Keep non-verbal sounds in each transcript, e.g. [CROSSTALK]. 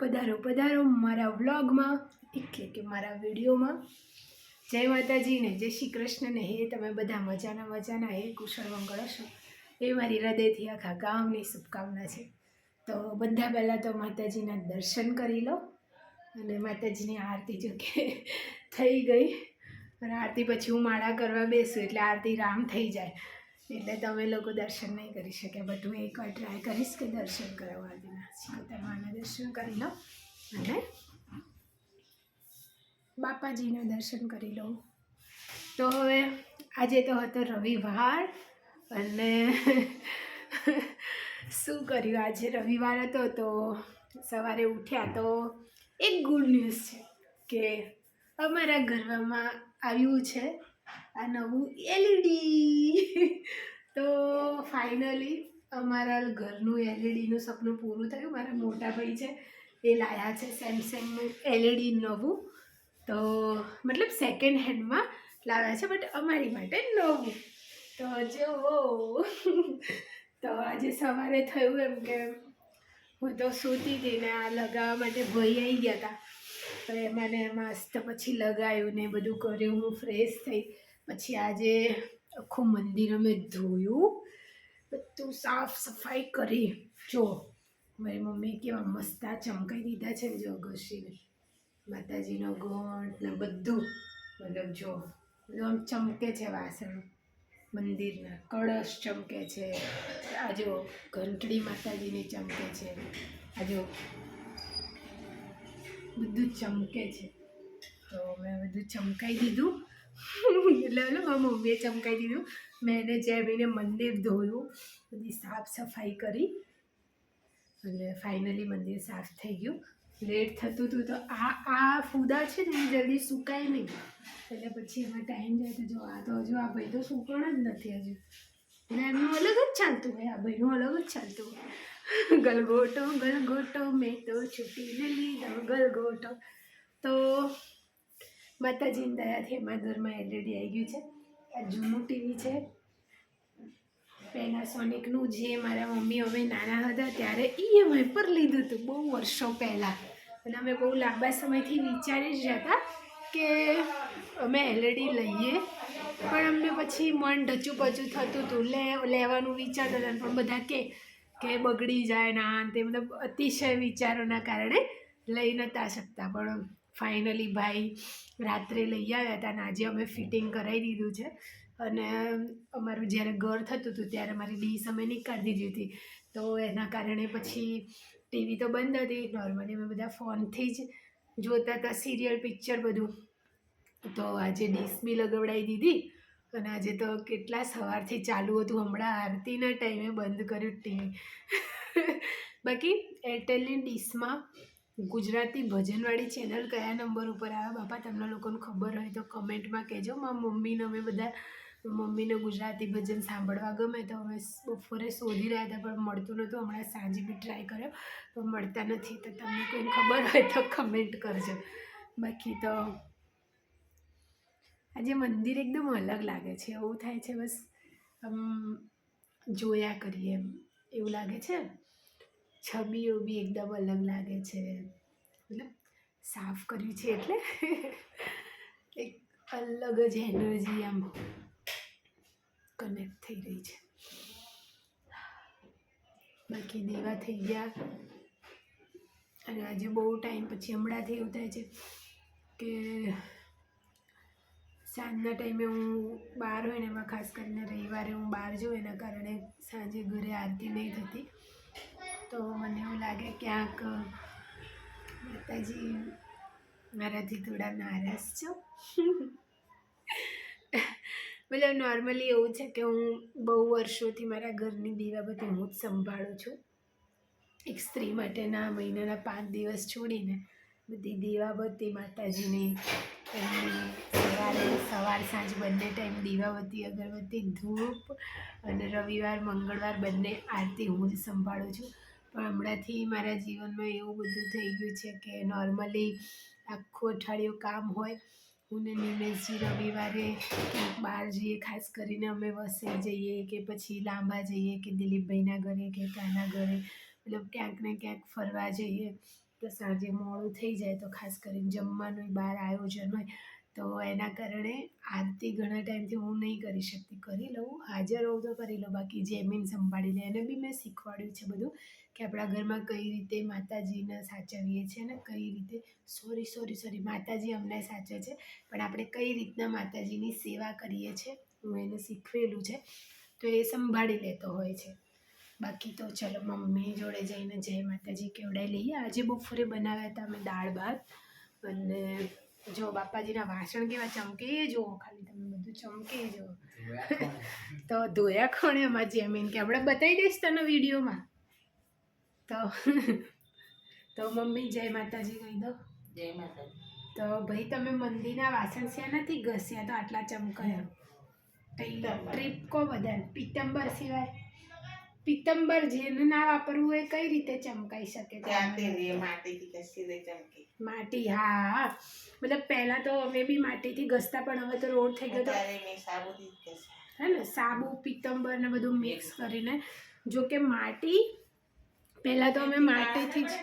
પધારો પધારો મારા વ્લોગમાં, એટલે કે મારા વિડીયોમાં. જય માતાજીને જય શ્રી કૃષ્ણને હે, તમે બધા મજાના મજાના હે, કુશળ મંગળ હશો. એ મારી હૃદયથી આખા ગામની શુભકામના છે. તો બધા પહેલાં તો માતાજીના દર્શન કરી લો અને માતાજીની આરતી જો કે થઈ ગઈ. અને આરતી પછી હું માળા કરવા બેસું એટલે આરતી રામ થઈ જાય. એટલે તમે લોકો દર્શન નહીં કરી શકે બટ હું એકવાર ટ્રાય કરીશ કે દર્શન કરાવવા તમે આને દર્શન કરી લો અને બાપાજીનું દર્શન કરી લઉં તો હવે આજે તો હતો રવિવાર અને શું કર્યું? આજે રવિવાર હતો તો સવારે ઉઠ્યા તો એક ગુડ ન્યૂઝ છે કે અમારા ઘરમાં આવ્યું છે આ નવું એલઈડી તો ફાઇનલી અમારા ઘરનું એલઈડીનું સપનું પૂરું થયું. મારા મોટા ભાઈ છે, એ લાયા છે સેમસંગનું એલઈડી નવું. તો મતલબ સેકન્ડ હેન્ડમાં લાવ્યા છે બટ અમારી માટે નવું. તો જો. તો આજે સવારે થયું એમ કે હું તો સૂતી હતી ને આ લગાવવા માટે ભાઈ આવી ગયા હતા. તો એમાં મસ્ત પછી લગાવ્યું ને બધું કર્યું, હું ફ્રેશ થઈ. પછી આજે આખું મંદિર અમે ધોયું, બધું સાફ સફાઈ કરી. જો, મારી મમ્મી કેવા મસ્ત ચમકાઈ દીધા છે ને જો ઘસીને માતાજીનો ગોંઠ ને બધું. મતલબ જો, બધું આમ ચમકે છે વાસણ મંદિરના. કળશ ચમકે છે. આ જો ઘંટડી માતાજીની ચમકે છે. આ જો બધું ચમકે છે. તો મેં બધું ચમકાઈ દીધું. એટલે એટલે મારા મમ્મીએ ચમકાઈ દીધું. મેં એને જેમ મંદિર ધોયું, બધી સાફ સફાઈ કરી. એટલે ફાઇનલી મંદિર સાફ થઈ ગયું. લેટ થતું હતું તો આ આ ફૂદા છે ને એ જલ્દી સુકાય નહીં. એટલે પછી એમાં ટાઈમ જાય તો જો આ તો હજુ, આ ભાઈ તો સુકણ જ નથી હજુ. એટલે એમનું અલગ જ ચાલતું હોય, આ ભાઈનું અલગ જ ચાલતું હોય. ગલગોટો ગલગોટો મેં તો છૂટીને લીધો, ગલગોટો. તો માતાજીની દયાથી અમારા ઘરમાં એલઈડી આવી ગયું છે. આ જૂનું ટીવી છે. પેનાસોનિકનું જે મારા મમ્મી અમે નાના હતા ત્યારે ઈએમઆઈ પર લીધું હતું બહુ વર્ષો પહેલાં. અને અમે બહુ લાંબા સમયથી વિચારી જ હતા કે અમે એલઈડી લઈએ. પણ અમને પછી મન ઢચું પચું થતું હતું. લે, લેવાનું વિચારતા હતા પણ બધા કે કે બગડી જાય ના તે મતલબ અતિશય વિચારોના કારણે લઈ નહોતા શકતા. પણ ફાઇનલી ભાઈ રાત્રે લઈ આવ્યા હતા અને આજે અમે ફિટિંગ કરાવી દીધું છે. અને અમારું જ્યારે ઘર થતું હતું ત્યારે મારી ડીશ અમે નીકાળી દીધી હતી. તો એના કારણે પછી ટીવી તો બંધ હતી. નોર્મલી અમે બધા ફોનથી જ જોતા હતા, સિરિયલ, પિક્ચર બધું. તો આજે ડીશ બી લગાવડાવી દીધી. અને આજે તો કેટલા સવારથી ચાલુ હતું. હમણાં આરતીના ટાઈમે બંધ કર્યું ટીવી. બાકી એરટેલની ડીશમાં ગુજરાતી ભજનવાળી ચેનલ કયા નંબર ઉપર આવે બાપા, તમને લોકોને ખબર હોય તો કમેન્ટમાં કહેજો. મારા મમ્મીને અમે બધા, મમ્મીને ગુજરાતી ભજન સાંભળવા ગમે તો અમે બપોરે શોધી રહ્યા હતા, પણ મળતું નહોતું. હમણાં સાંજે બી ટ્રાય કર્યો, પણ મળતા નથી. તો તમને કોઈને ખબર હોય તો કમેન્ટ કરજો. બાકી તો આજે મંદિર એકદમ અલગ લાગે છે. એવું થાય છે બસ, આમ, જોયા કરીએ એમ. એવું લાગે છે? છબીઓ બી એકદમ અલગ લાગે છે. મતલબ સાફ કર્યું છે એટલે. એક અલગ જ એનર્જી આમ કનેક્ટ થઈ રહી છે. બાકી દેવા થઈ ગયા. અને આજે બહુ ટાઈમ પછી હમણાંથી એવું થાય છે કે સાંજના ટાઈમે હું બહાર હોય ને એમાં ખાસ કરીને રવિવારે હું બહાર જાઉં એના કારણે સાંજે ઘરે આરતી નહીં થતી. તો મને એવું લાગે ક્યાંક માતાજી મારાથી થોડા નારાજ છો. મતલબ નોર્મલી એવું છે કે હું બહુ વર્ષોથી મારા ઘરની દીવાબત્તી હું જ સંભાળું છું. એક સ્ત્રી માટેના મહિનાના પાંચ દિવસ છોડીને બધી દીવાબત્તી માતાજીની, એમની સવારે, સવાર સાંજ બંને ટાઈમ દીવાબત્તી, અગરબત્તી, ધૂપ અને રવિવાર, મંગળવાર બંને આરતી હું જ સંભાળું છું. પણ હમણાંથી મારા જીવનમાં એવું બધું થઈ ગયું છે કે નોર્મલી આખું અઠવાડિયું કામ હોય. હું ને નિમેશજી રવિવારે ક્યાંક બહાર જઈએ, ખાસ કરીને અમે વસે જઈએ કે પછી લાંબા જઈએ કે દિલીપભાઈના ઘરે કે કાના ઘરે, મતલબ ક્યાંક ને ક્યાંક ફરવા જઈએ. તો સાંજે મોડું થઈ જાય તો ખાસ કરીને જમવાનું બહાર આયોજન હોય, તો એના કારણે આરતી ઘણા ટાઈમથી હું નહીં કરી શકતી. કરી લઉં, હાજર હોઉં તો કરી લઉં. બાકી જેમીન સંભાળી લે એને બી મેં શીખવાડ્યું છે બધું કે આપણા ઘરમાં કઈ રીતે માતાજીને સાચવીએ છીએ અને કઈ રીતે. સોરી સોરી સોરી માતાજી અમને સાચવે છે, પણ આપણે કઈ રીતના માતાજીની સેવા કરીએ છીએ, હું એને શીખવેલું છે, તો એ સંભાળી લેતો હોય છે. બાકી તો ચલો મમ્મી જોડે જઈને જય માતાજી કેવડાઈ લઈએ. આજે બપોરે બનાવ્યા હતા અમે દાળ ભાત અને જો બાપાજીના વાસણ કેવા ચમકે એ જુઓ ખાલી તમે બધું ચમકે જુઓ. તો ધોયા કોણે એમાં જેમીન કે? આપણે બતાવી દઈશ તને વિડીયોમાં. તો તો મમ્મી જય માતાજી કહી દો. જય માતાજી. તો ભાઈ તમે મંદિરના વાસણ સિયા નથી? ઘસ્યા તો આટલા ચમકાયા. ટ્રીપ કો બધા પિત્તંબર સિવાય? પિત્તંબર જેનું ના વાપરવું હોય કઈ રીતે ચમકાઈ શકે માટી હા. મતલબ પહેલા તો અમે બી માટીથી ઘસતા પણ હવે તો રોડ થઈ ગયો તો હે ને સાબુ પિત્તંબર ને બધું મિક્સ કરીને. જો કે માટી પહેલાં તો અમે માટીથી જ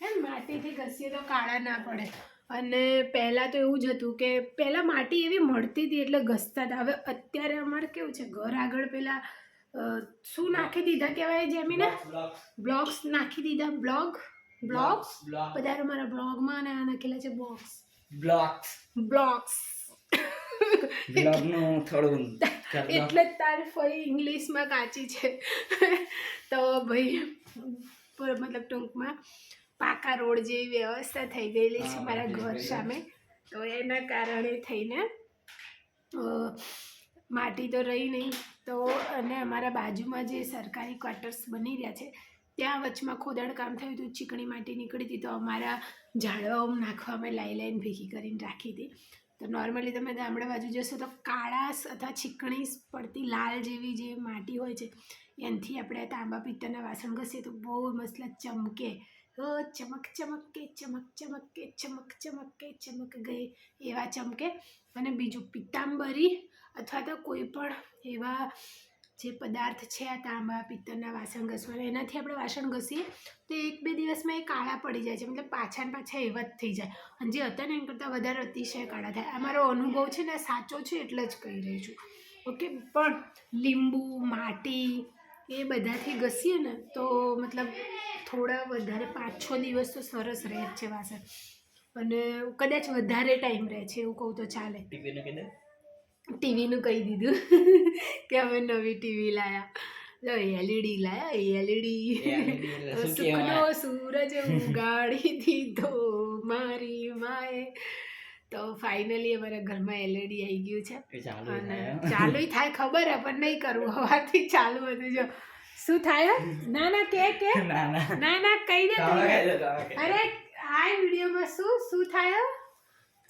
હે માટીથી ઘસીએ તો કાળા ના પડે. અને પહેલાં તો એવું જ હતું કે પહેલાં માટી એવી મળતી હતી એટલે ઘસતા હતા. હવે અત્યારે અમારે કેવું છે ઘર આગળ પેલા અ, શું નાખી દીધા કહેવાય જેમીને? બ્લોગ્સ નાખી દીધા. બ્લોગ? બ્લોગ્સ? બધા અમારા બ્લોગમાં અને આ નાખેલા છે બોક્સ બ્લોક્સ બ્લોગનું થોડું એટલે જ તારી ફઈ ઇંગ્લિશમાં કાચી છે. તો ભાઈ મતલબ ટૂંકમાં પાકા રોડ જેવી વ્યવસ્થા થઈ ગયેલી છે મારા ઘર સામે. તો એના કારણે થઈને માટી તો રહી નહીં. તો અને અમારા બાજુમાં જે સરકારી ક્વાર્ટર્સ બની રહ્યા છે, ત્યાં વચમાં ખોદણ કામ થયું હતું, ચીકણી માટી નીકળી હતી, તો અમારા ઝાડવાઓ નાખવા અમે લાઈ લાઈન ભેગી કરીને રાખી હતી. તો નોર્મલી તમે ગામડા બાજુ જશો તો કાળાશ અથવા ચીકણી પડતી લાલ જેવી જે માટી હોય છે, એનાથી આપણે તાંબા પિત્તળના વાસણ ઘસીએ તો બહુ મસ્ત ચમકે. ચમક ચમકે ચમક ચમકે ચમક ચમકે, ચમક ગઈ એવા ચમકે. અને બીજું પિત્તાંબરી અથવા તો કોઈ પણ એવા જે પદાર્થ છે આ તાંબા, પિત્તળના વાસણ ઘસવાના એનાથી આપણે વાસણ ઘસીએ, તો એક બે દિવસમાં એ કાળા પડી જાય છે. મતલબ પાછા ને પાછા એવા જ થઈ જાય. અને જે હતા ને એના કરતાં વધારે અતિશય કાળા થાય. આ મારો અનુભવ છે ને સાચો છે એટલે જ કહી રહી છું. ઓકે, પણ લીંબુ, માટી એ બધાથી ઘસીએ ને, તો મતલબ થોડા વધારે પાંચ છ દિવસ તો સરસ રહે જ છે વાસણ. અને કદાચ વધારે ટાઈમ રહે છે, એવું કહું તો ચાલે. ટીવીનું કહી દીધું [LAUGHS] કે અમે નવી ટીવી લાયા. એલઈડી લાયા એલઈડી સુખનો સૂરજ ઉગાડી દીધો મારી માએ. તો ફાઇનલી અમારા ઘરમાં એલઈડી આવી ગયું છે. અને થાય. ચાલુ થાય ખબર હે પણ નહીં કરવું હવાથી ચાલુ હતું જો. શું થાય ના ના કે કે. [LAUGHS] ના ના. કહી દે. અરે આ વિડીયોમાં શું? શું થાય?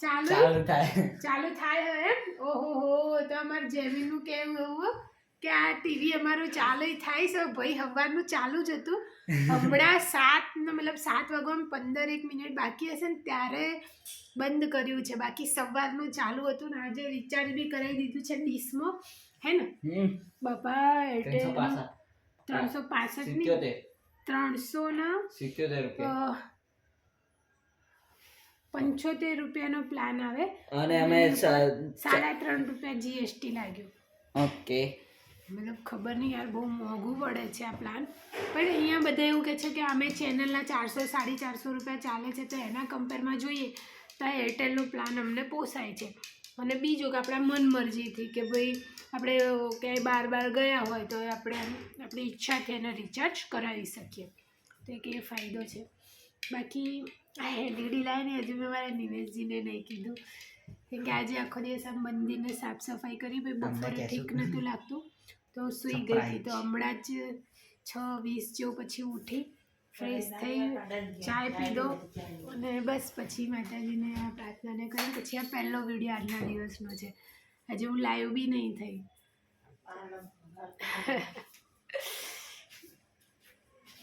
ચાલુ? ચાલુ થાય. ચાલુ થાય હવે એમ? ઓહો હો તો અમારે જેમીનું કેવું એવું? કે આ ટીવી અમારું ચાલુ થાય છે. ભાઈ હવારનું ચાલુ જ હતું. હમણાં સાત મતલબ સાત વાગવામાં પંદર એક મિનિટ બાકી હશે ને ત્યારે બંધ કર્યું છે. બાકી સવારનું ચાલુ હતું ને આજે રિચાર્જ બી કરાવી દીધું છે ડીશમાં. હે ને? બાપા ત્રણસો એરટેલ પાસઠ. ત્રણસો પાસઠ ત્રણસો ના સિત્યોતેર રૂપિયા. પંચોતેર રૂપિયાનો પ્લાન આવે. અને અમે સાડા ત્રણ રૂપિયા જીએસટી લાગ્યું. ઓકે. મતલબ ખબર નહીં યાર બહુ મોંઘું પડે છે આ પ્લાન પણ અહીંયા બધા એવું કહે છે કે અમે ચેનલના ચારસો સાડી ચારસો રૂપિયા ચાલે છે તો એના કમ્પેરમાં જોઈએ તો આ એરટેલનો પ્લાન અમને પોસાય છે. અને બીજું કે આપણા મનમરજીથી કે ભાઈ આપણે ક્યાંય બાર બાર ગયા હોય તો આપણે આપણી ઈચ્છાથી એને રિચાર્જ કરાવી શકીએ. તો એક એ ફાયદો છે. બાકી આ એલઈડી લાઈને હજુ મેં મારા નિવેશજીને નહીં કીધું. કેમ કે આજે આખો દિવસ આમ મંદિરને સાફ સફાઈ કરી ભાઈ બપોરે ઠીક નહોતું લાગતું. તો સૂઈ ગઈ હતી. તો હમણાં જ છ વીસ જેવું પછી ઉઠી ફ્રેશ થઈ ચાય પીધો અને બસ પછી માતાજીને આ પ્રાર્થનાને કરી. પછી આ પહેલો વીડિયો આજના દિવસનો છે. આજે હું લાઈવ બી નહીં થઈ.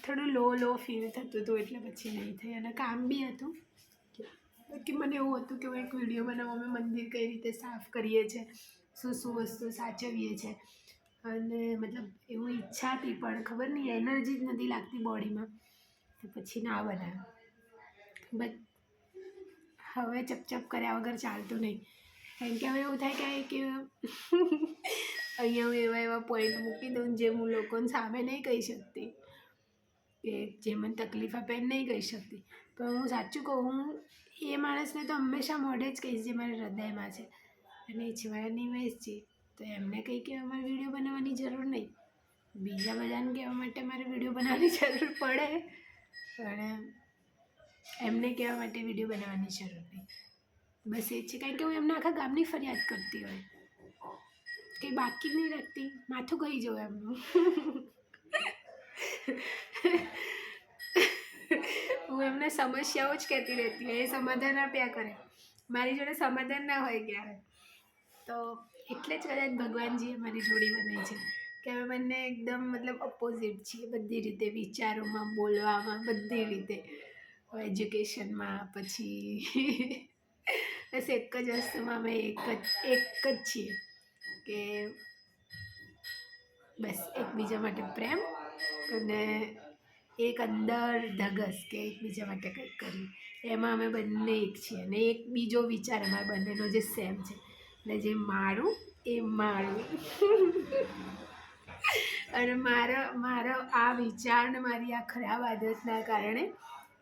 થોડું લો લો ફીલ થતું હતું એટલે પછી નહીં થઈ. અને કામ બી હતું. કે મને એવું હતું કે હું એક વીડિયો બનાવું અમે મંદિર કઈ રીતે સાફ કરીએ છીએ, શું શું વસ્તુ સાચવીએ છીએ. અને મતલબ એવું ઈચ્છા હતી, પણ ખબર નહીં, એનર્જી જ નથી લાગતી બોડીમાં. તો પછી ના બનાવ્યું. બટ હવે ચપચપ કર્યા વગર ચાલતું નહીં. કારણ કે હવે એવું થાય કે [LAUGHS] અહીંયા હું એવા એવા પોઈન્ટ મૂકી દઉં જે હું લોકોને સામે નહીં કહી શકતી. કે જે મને તકલીફ આપે નહીં કહી શકતી. પણ હું સાચું કહું, હું એ માણસને તો હંમેશા મોઢે જ કહીશ જે મારા હૃદયમાં છે અને એ છે મારા નિમેશજી તો એમને કંઈ કહેવા મારે વીડિયો બનાવવાની જરૂર નહીં. બીજા બધાને કહેવા માટે મારે વીડિયો બનાવવાની જરૂર પડે, પણ એમને કહેવા માટે વીડિયો બનાવવાની જરૂર નહીં. બસ એ છે, કારણ કે હું એમના આખા ગામની ફરિયાદ કરતી હોય. કંઈ બાકી નહીં રાખતી. માથું કહી જવું એમનું? હું એમને સમસ્યાઓ જ કહેતી રહેતી એ સમાધાન આપ્યા કરે. મારી જોડે સમાધાન ના હોય ક્યારે? તો એટલે જ કદાચ ભગવાનજીએ મારી જોડી બનાવી છે. કે અમે બંને એકદમ મતલબ ઓપોઝિટ છીએ, બધી રીતે વિચારોમાં, બોલવામાં, બધી રીતે. એજ્યુકેશનમાં પછી બસ એક જ વસ્તુમાં અમે એક જ એક જ છીએ. કે બસ એકબીજા માટે પ્રેમ અને એક અંદર ધગસ કે એકબીજા માટે કંઈક કર્યું. એમાં અમે બંને એક છીએ અને એક બીજો વિચાર અમારા બંનેનો જે સેમ છે. એટલે જે મારું, એ મારું. અને મારા, મારો, આ વિચાર ને મારી આ ખરાબ આદતના કારણે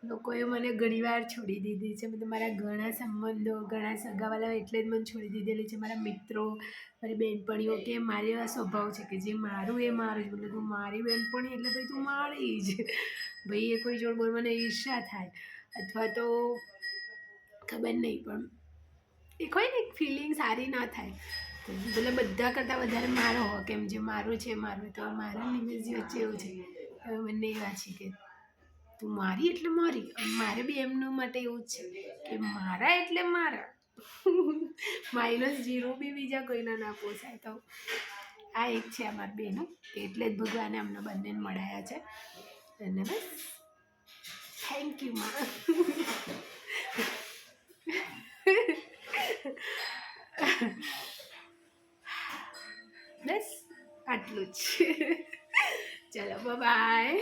લોકોએ મને ઘણીવાર છોડી દીધી છે. મતલબ મારા ઘણા સંબંધો, ઘણા સગાવાલાઓ એટલે જ મને છોડી દીધેલી છે. મારા મિત્રો મારી બહેનપણીઓ કે મારી એવા સ્વભાવ છે કે જે મારું એ મારું જ. એટલે તું મારી બહેનપણી એટલે ભાઈ તું મારી જ. ભાઈ એ કોઈ જોડ બોલ મને ઈર્ષા થાય. અથવા તો ખબર નહીં પણ એક હોય ને એક ફિલિંગ સારી ના થાય. એટલે બધા કરતાં વધારે મારો હો કેમ જે મારું છે મારું તો મારા નિમેશજી વચ્ચે એવું છે. હવે બંને એવા છે કે તું મારી એટલે મારી. મારે બી એમનું માટે એવું જ છે કે મારા એટલે મારા. માઇનસ જીરો બી બીજા કોઈના ના પોસાય તો આ એક છે અમારા બેનું. એટલે જ ભગવાને અમને બંનેને મળાયા છે. અને બસ થેન્ક યુ માં. બસ, આટલું જ. ચલો બાય